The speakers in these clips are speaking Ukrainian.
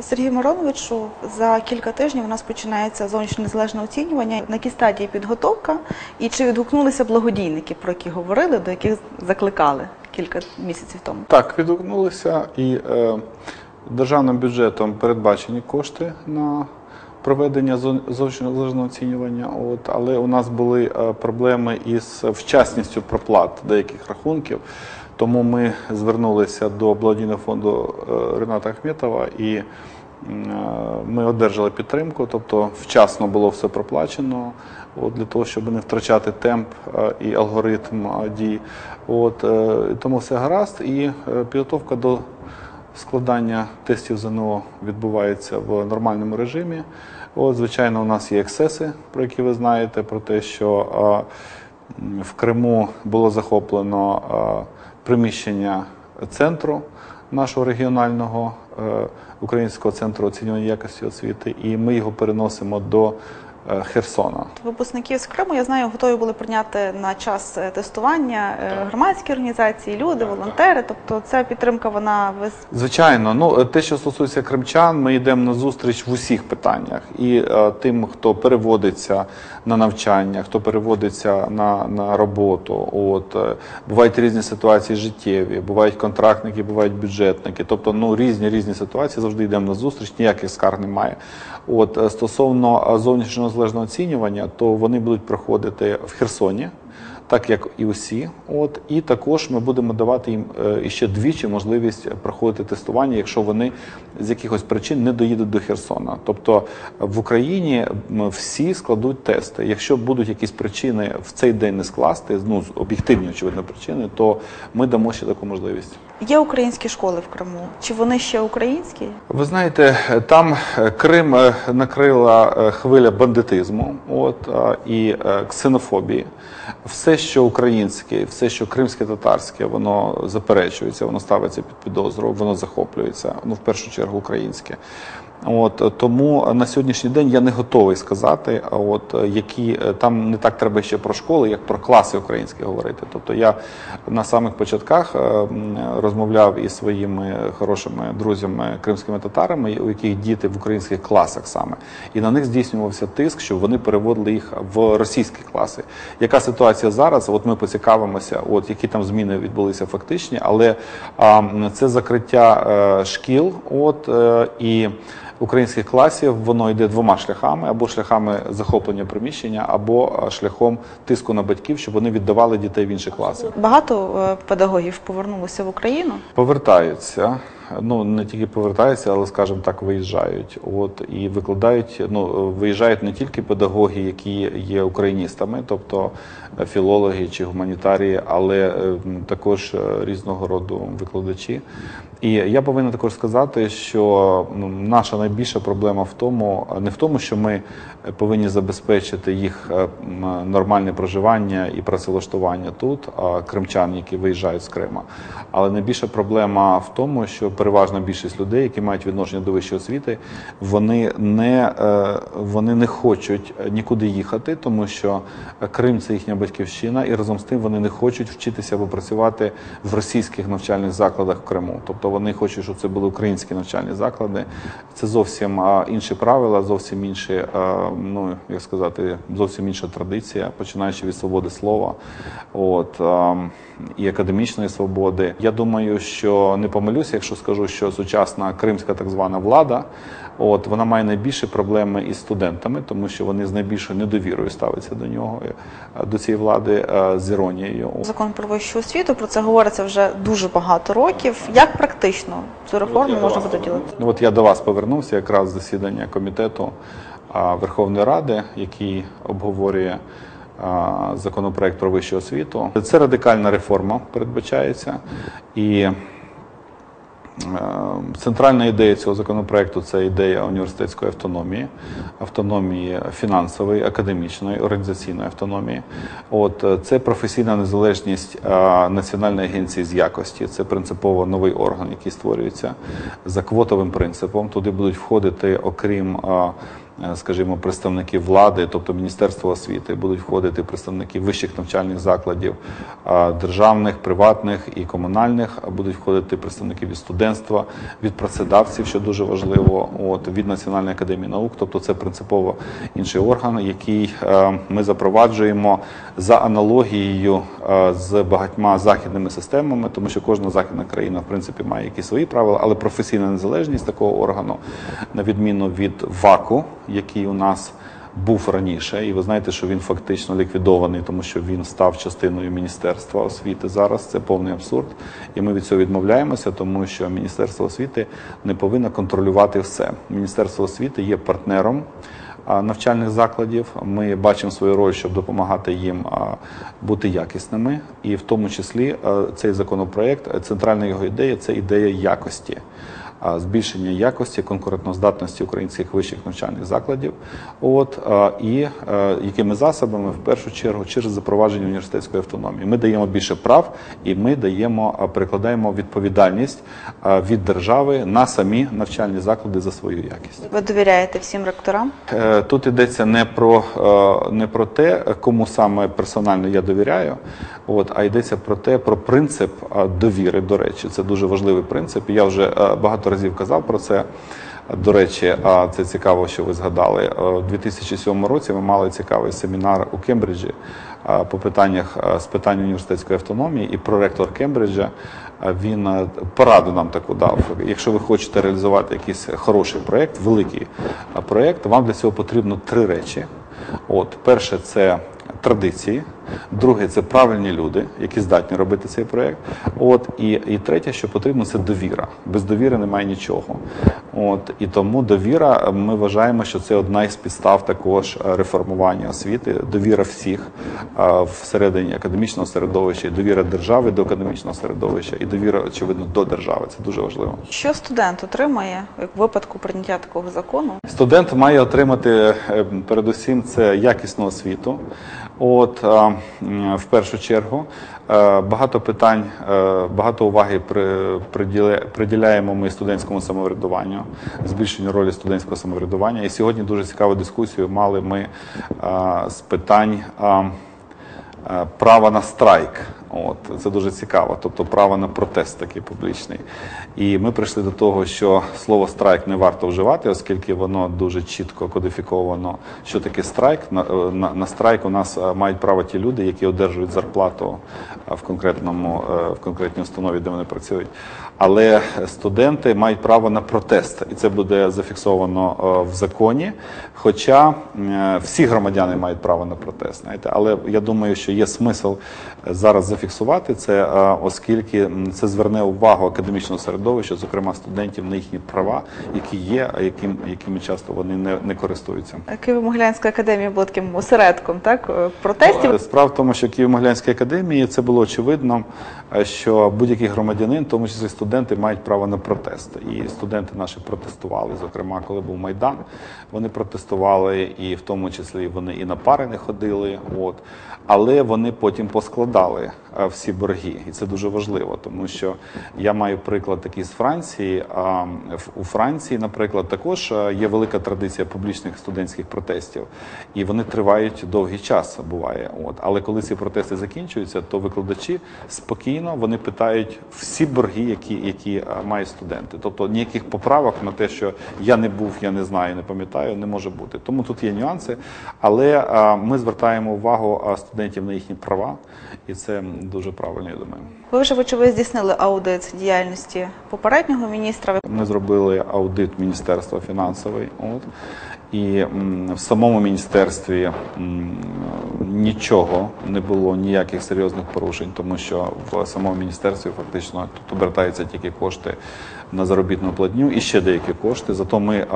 Сергію Мироновичу, за кілька тижнів у нас починається зовнішнє незалежне оцінювання. На якій стадії підготовка і чи відгукнулися благодійники, про які говорили, до яких закликали кілька місяців тому? Так, відгукнулися і е, державним бюджетом передбачені кошти на проведення зо- зовнішнього незалежного оцінювання. От, але у нас були е, проблеми із вчасністю проплат деяких рахунків. Тому ми звернулися до благодійного фонду е, Рената Ахметова і е, ми одержали підтримку, тобто вчасно було все проплачено. От, для того, щоб не втрачати темп е, і алгоритм дій. От, тому все гаразд. І підготовка до складання тестів ЗНО відбувається в нормальному режимі. От, звичайно, у нас є ексеси, про які ви знаєте, про те, що в Криму було захоплено приміщення центру нашого регіонального е, українського центру оцінювання якості освіти, і ми його переносимо до Херсона. Випускників з Криму, я знаю, готові були прийняти на час е, тестування е, громадські організації, люди, волонтери. Тобто, ця підтримка вона ви Звичайно, ну е, те, що стосується кримчан, ми йдемо на зустріч в усіх питаннях. І е, тим, хто переводиться на навчання, хто переводиться на, на роботу. От е, бувають різні ситуації життєві, бувають контрактники, бувають бюджетники. Тобто, ну різні різні ситуації завжди йдемо на зустріч, ніяких скарг немає. От е, стосовно е, зовнішнього незалежного оцінювання, то вони будуть проходити в Херсоні так як і усі. От і також ми будемо давати їм е, іще двічі можливість проходити тестування, якщо вони з якихось причин не доїдуть до Херсона. Тобто в Україні всі складуть тести. Якщо будуть якісь причини в цей день не скласти, ну з об'єктивні очевидно причини, то ми дамо ще таку можливість. є українські школи в Криму. Чи вони ще українські? Ви знаєте, там е, Крим е, накрила е, хвиля бандитизму, от е, і е, ксенофобії. Все, що українське, все, що кримське татарське, воно заперечується, воно ставиться під підозру, воно захоплюється. Ну, в першу чергу, українське. От тому на сьогоднішній день я не готовий сказати, от е, які е, там не так треба ще про школи, як про класи українські говорити. Тобто я на самих початках е, розмовляв із своїми хорошими друзями кримськими татарами, у яких діти в українських класах саме, і на них здійснювався тиск, щоб вони переводили їх в російські класи. Яка ситуація зараз? От ми поцікавимося, от які там зміни відбулися фактичні, але а, це закриття шкіл, от і українських класів воно йде двома шляхами: або шляхами захоплення приміщення, або е, шляхом тиску на батьків, щоб вони віддавали дітей в інші класи. Багато е, педагогів повернулося в Україну. Повертаються. Ну не тільки повертаються, але скажімо так, виїжджають. От і викладають. Ну виїжджають не тільки педагоги, які є україністами, тобто е, філологи чи гуманітарії, але е, також е, різного роду викладачі. І я повинен також сказати, що ну, наша найбільша проблема в тому, не в тому, що ми повинні забезпечити їх е, нормальне проживання і працевлаштування тут, кримчан, які виїжджають з Крима. Але найбільша проблема в тому, що переважна більшість людей, які мають відношення до вищої освіти, вони не, е, вони не хочуть нікуди їхати, тому що Крим це їхня батьківщина, і разом з тим вони не хочуть вчитися або працювати в російських навчальних закладах в Криму. Тобто вони хочуть, щоб це були українські навчальні заклади. Це зовсім інші правила, зовсім інші, а, ну як сказати, зовсім інша традиція, починаючи від свободи слова, от і академічної свободи. Я думаю, що не помилюся, якщо скажу, що сучасна кримська так звана влада. От вона має найбільші проблеми із студентами, тому що вони з найбільшою недовірою ставляться до нього е, до цієї влади е, з іронією. Закон про вищу освіту про це говориться вже дуже багато років. Як практично цю реформу можна буде ділити? Ну, от я до вас повернувся якраз з засідання комітету Верховної Ради, який обговорює законопроект про вищу освіту. Це радикальна реформа передбачається і. Е, Центральна ідея цього законопроекту це ідея університетської автономії, автономії фінансової, академічної, організаційної автономії. От е, це професійна незалежність е, Національної агенції з якості. Це принципово новий орган, який створюється за квотовим принципом. Туди будуть входити, окрім скажімо, представники влади, тобто Міністерство освіти, будуть входити представники вищих навчальних закладів, державних, приватних і комунальних, будуть входити представники від студентства, від працедавців, що дуже важливо, от від Національної академії наук. Тобто це принципово інший орган, який е, ми запроваджуємо за аналогією е, з багатьма західними системами, тому що кожна західна країна в принципі має якісь свої правила, але професійна незалежність такого органу, на відміну від ВАКу, який у нас був раніше, і ви знаєте, що він фактично ліквідований, тому що він став частиною Міністерства освіти зараз. Це повний абсурд. І ми від цього відмовляємося, тому що Міністерство освіти не повинно контролювати все. Міністерство освіти є партнером навчальних закладів. Ми бачимо свою роль, щоб допомагати їм бути якісними, і в тому числі цей законопроект, е, центральна його ідея це ідея якості. Збільшення якості конкурентноздатності українських вищих навчальних закладів, от і е, якими засобами в першу чергу через запровадження університетської автономії. Ми даємо більше прав, і ми даємо перекладаємо відповідальність від держави на самі навчальні заклади за свою якість. Ви довіряєте всім ректорам? Е, Тут йдеться не про, е, не про те, кому саме персонально я довіряю, от, а йдеться про те, про принцип довіри. До речі, це дуже важливий принцип. Я вже е, багато разів казав про це. До речі, а це цікаво, що ви згадали. Е, У 2007 році ми мали цікавий семінар у Кембриджі е, по питаннях е, з питань університетської автономії, і проректор Кембриджа він пораду нам таку дав. Якщо ви хочете реалізувати якийсь хороший проєкт, великий проєкт, вам для цього потрібно три речі. От, перше, це традиції, друге це правильні люди, які здатні робити цей проєкт. От, і, і третє, що потрібно, це довіра. Без довіри немає нічого. От, і тому довіра, ми вважаємо, що це одна із підстав також е, реформування освіти, довіра всіх е, всередині академічного середовища, і довіра держави до академічного середовища, і довіра, очевидно, до держави. Це дуже важливо. Що студент отримає в випадку прийняття такого закону? Студент має отримати е, передусім це якісну освіту. От е, в першу чергу Е, багато питань, е, багато уваги при- приділя- приділяємо ми студентському самоврядуванню, збільшенню ролі студентського самоврядування. І сьогодні дуже цікаву дискусію мали ми з питань. Права на страйк, от це дуже цікаво. Тобто право на протест такий публічний. І ми прийшли до того, що слово страйк не варто вживати, оскільки воно дуже чітко кодифіковано. Що таке страйк? На, е, на, на страйк у нас е, мають право ті люди, які одержують зарплату е, в конкретному в конкретній установі, де вони працюють. Але студенти мають право на протест, і це буде зафіксовано в законі. Хоча всі громадяни мають право на протест, знаєте, але я думаю, що є смисл зараз зафіксувати це, е, оскільки це зверне увагу академічного середовища, зокрема студентів, на їхні права, які є, а яким якими часто вони не, не користуються. Києво-Могилянська академія була таким осередком так е, протестів. Е, Справа в тому, що Києво-Могилянській академії це було очевидно, що будь-який громадянин, в тому числі студенти, мають право на протест. І студенти наші протестували. Зокрема, коли був майдан, вони протестували, і в тому числі вони і на пари не ходили. От але вони потім поскладали всі борги, і це дуже важливо, тому що я маю приклад такий з Франції. А у Франції, наприклад, також е, є велика традиція публічних студентських протестів, і вони тривають довгий час. Буває, от але коли ці протести закінчуються, то викладачі спокійно вони питають всі борги, які, які е, мають студенти. Тобто ніяких поправок на те, що я не був, я не знаю, не пам'ятаю, не може бути. Тому тут є нюанси, але е, ми звертаємо увагу е, студентів на їхні права, і це дуже правильно, я думаю. Ви вже вочевидь здійснили аудит діяльності попереднього міністра. Ми зробили аудит Міністерства фінансової. От, і м, в самому міністерстві м, нічого не було, ніяких серйозних порушень, тому що в самому міністерстві фактично тут обертаються тільки кошти на заробітну платню і ще деякі кошти. Зато ми,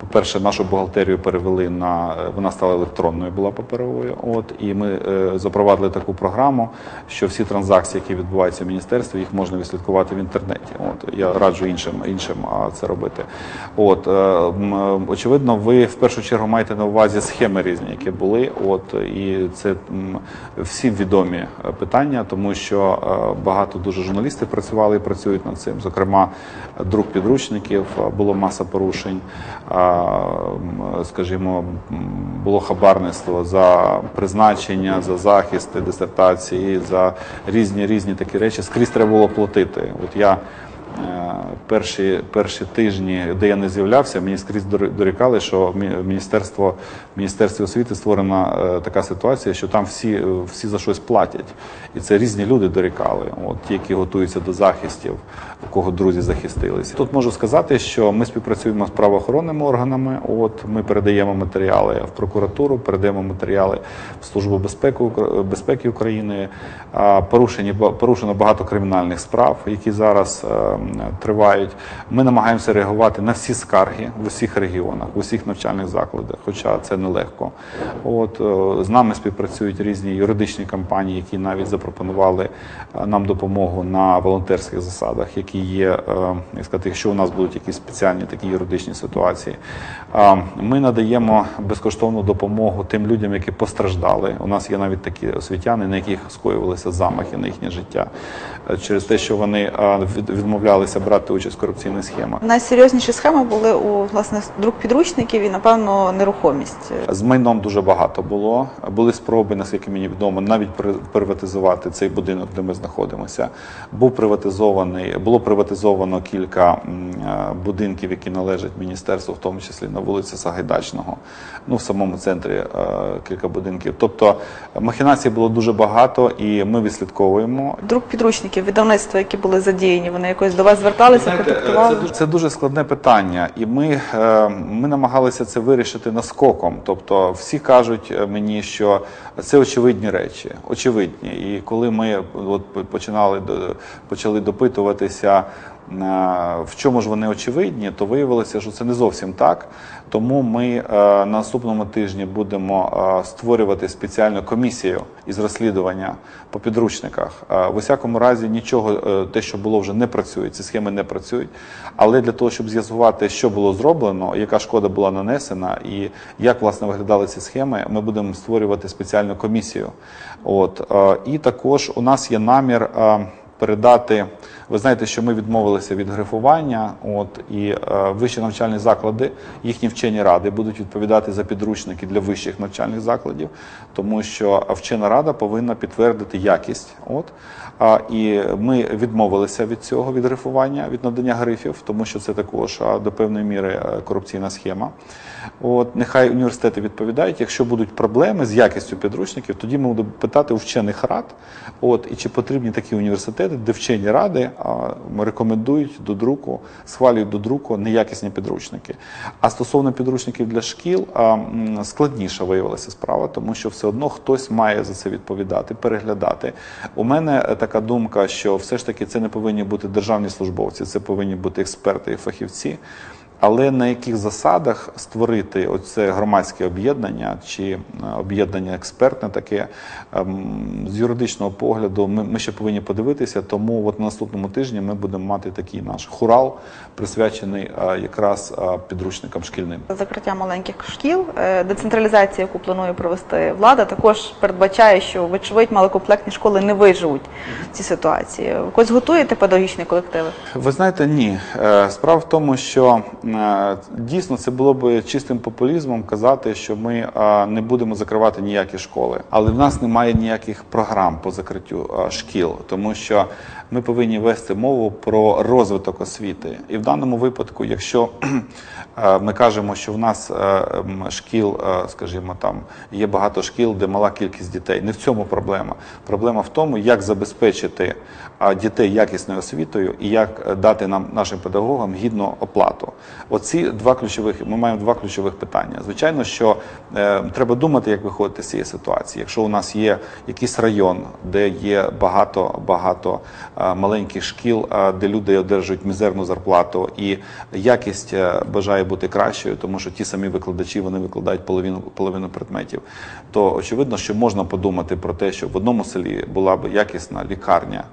по-перше, нашу бухгалтерію перевели на е, вона стала електронною, була паперовою. От і ми е, запровадили таку програму, що всі транзакції, які відбуваються в міністерстві, їх можна відслідкувати в інтернеті. От я раджу іншим іншим це робити. От е, очевидно, ви в першу чергу маєте на увазі схеми різні, які були. От і це м, всім відомі питання, тому що багато дуже журналістів працювали і працюють над цим. Зокрема, друк підручників було маса порушень. Скажімо, було хабарництво за призначення, за захисти дисертації, за різні різні такі речі. Скрізь треба було платити. От я перші, перші тижні, де я не з'являвся, мені скрізь дор- дорікали, що в мі- міністерство, міністерстві освіти створена е, така ситуація, що там всі, е, всі за щось платять. І це різні люди дорікали, от ті, які готуються до захистів, у кого друзі захистилися. Тут можу сказати, що ми співпрацюємо з правоохоронними органами. От ми передаємо матеріали в прокуратуру, передаємо матеріали в службу безпеки, безпеки України. Порушені порушено багато кримінальних справ, які зараз е, тривають. Ми намагаємося реагувати на всі скарги в усіх регіонах, в усіх навчальних закладах, хоча це нелегко. От е, з нами співпрацюють різні юридичні компанії, які навіть запропонували е, нам допомогу на волонтерських засадах, які є, е, як сказати, якщо у нас будуть якісь спеціальні такі юридичні ситуації. Ми надаємо безкоштовну допомогу тим людям, які постраждали. У нас є навіть такі освітяни, на яких скоювалися замахи на їхнє життя через те, що вони е, відмовлялися брати участь в корупційних схемах. Найсерйозніші схеми були у власне друк підручників і, напевно, нерухомість. З майном дуже багато було. Були спроби, наскільки мені відомо, навіть при- приватизувати цей будинок, де ми знаходимося. Був приватизований, було приватизовано кілька е, будинків, які належать міністерству, в тому числі на вулиці Сагайдачного, ну в самому центрі е, кілька будинків. Тобто махінацій було дуже багато, і ми відслідковуємо. Друк підручників, видавництва, які були задіяні, вони якось до вас зверталися, Знаєте, контактували. Це дуже, це дуже складне питання, і ми, е, ми намагалися це вирішити наскоком. Тобто, всі кажуть е, мені, що це очевидні речі, очевидні. І коли ми от починали почали допитуватися, е, в чому ж вони очевидні, то виявилося, що це не зовсім так. Тому ми е, на наступному тижні будемо е, створювати спеціальну комісію із розслідування по підручниках. Е, В усякому разі, нічого, те, що було вже не працює, ці схеми не працюють. Але для того, щоб з'ясувати, що було зроблено, яка шкода була нанесена, і як власне виглядали ці схеми, ми будемо створювати спеціальну комісію. От і також у нас є намір. Передати. Ви знаєте, що ми відмовилися від грифування, от і е, вищі навчальні заклади, їхні вчені ради будуть відповідати за підручники для вищих навчальних закладів, тому що вчена рада повинна підтвердити якість. От а, і ми відмовилися від цього, від грифування, від надання грифів, тому що це також до певної міри е, корупційна схема. От нехай університети відповідають. Якщо будуть проблеми з якістю підручників, тоді ми будемо питати у вчених рад. От і чи потрібні такі університети, де вчені ради рекомендують до друку, схвалюють до друку неякісні підручники. А стосовно підручників для шкіл, складніша виявилася справа, тому що все одно хтось має за це відповідати, переглядати. У мене е, така думка, що все ж таки це не повинні бути державні службовці, це повинні бути експерти і фахівці. Але на яких засадах створити оце громадське об'єднання чи е, об'єднання експертне таке ем, з юридичного погляду, ми, ми ще повинні подивитися. Тому от на наступному тижні ми будемо мати такий наш хурал, присвячений е, якраз е, підручникам шкільним. Закриття маленьких шкіл, децентралізація, яку планує провести влада, також передбачає, що вочевидь малокомплектні школи не виживуть в цій ситуації. Ви Якось готуєте педагогічні колективи? Ви знаєте, ні. Справа в тому, що дійсно це було б чистим популізмом казати, що ми е, не будемо закривати ніякі школи. Але в нас немає ніяких програм по закриттю е, шкіл, тому що ми повинні вести мову про розвиток освіти. І в даному випадку, якщо е, ми кажемо, що в нас е, шкіл, е, скажімо, там є багато шкіл, де мала кількість дітей. Не в цьому проблема. Проблема в тому, як забезпечити дітей якісною освітою і як е, дати нам нашим педагогам гідну оплату. Оці два ключових. Ми маємо два ключових питання. Звичайно, що е, треба думати, як виходити з цієї ситуації. Якщо у нас є якийсь район, де є багато багато е, маленьких шкіл, е, де люди одержують мізерну зарплату, і якість е, бажає бути кращою, тому що ті самі викладачі вони викладають половину половину предметів, то очевидно, що можна подумати про те, що в одному селі була б якісна лікарня.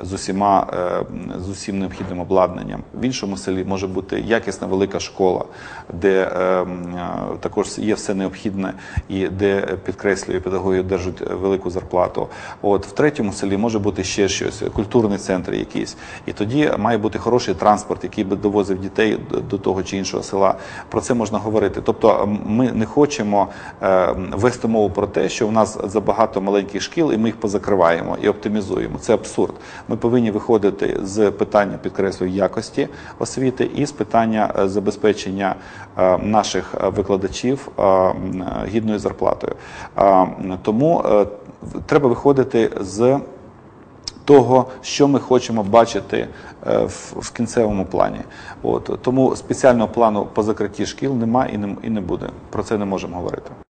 З усіма е, з усім необхідним обладнанням. В іншому селі може бути якісна велика школа, де е, е, також є все необхідне і де підкреслюю, педагоги одержують велику зарплату. От в третьому селі може бути ще щось, культурний центр якийсь. І тоді має бути хороший транспорт, який би довозив дітей до- того чи іншого села. Про це можна говорити. Тобто, ми не хочемо вести мову про те, що в нас забагато маленьких шкіл, і ми їх позакриваємо і оптимізуємо. Це абсурд. Ми повинні виходити з питання підкреслюю якості освіти і з питання е, забезпечення е, наших е, викладачів гідною зарплатою. Тому треба виходити з того, що ми хочемо бачити в, кінцевому плані. От тому спеціального плану по закритті шкіл немає і не, і не буде. Про це не можемо говорити.